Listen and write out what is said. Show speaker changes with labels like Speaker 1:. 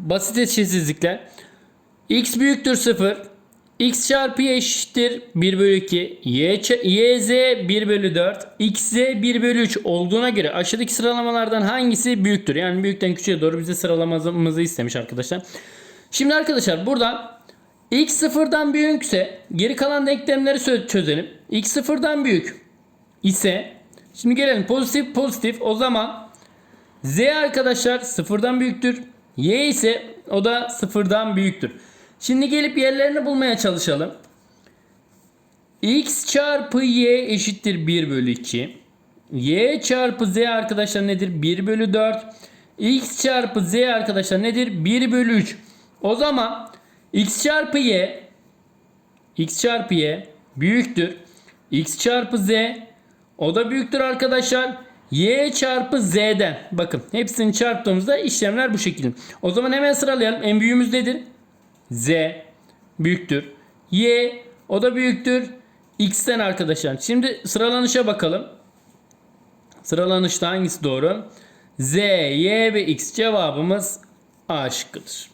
Speaker 1: basit eşitsizlikler. x büyüktür 0. x çarpı y eşittir 1 bölü 2. Y, ç- yz 1 bölü 4. xz 1 bölü 3 olduğuna göre aşağıdaki sıralamalardan hangisi büyüktür? Yani büyükten küçüğe doğru bize sıralamamızı istemiş arkadaşlar. Şimdi arkadaşlar burada x sıfırdan büyükse geri kalan denklemleri çözelim. x sıfırdan büyük ise şimdi gelelim pozitif pozitif o zaman z arkadaşlar sıfırdan büyüktür. Y ise o da sıfırdan büyüktür. Şimdi gelip yerlerini bulmaya çalışalım. x çarpı y eşittir 1 bölü 2. y çarpı z arkadaşlar nedir? 1 bölü 4. x çarpı z arkadaşlar nedir? 1 bölü 3. O zaman x çarpı y x çarpı y büyüktür. x çarpı z o da büyüktür arkadaşlar. Y çarpı z'den. Bakın hepsini çarptığımızda işlemler bu şekilde. O zaman hemen sıralayalım. En büyüğümüz nedir? z büyüktür. y o da büyüktür. x'ten arkadaşlar. Şimdi sıralanışa bakalım. Sıralanışta hangisi doğru? Z, Y ve X cevabımız A şıkkıdır.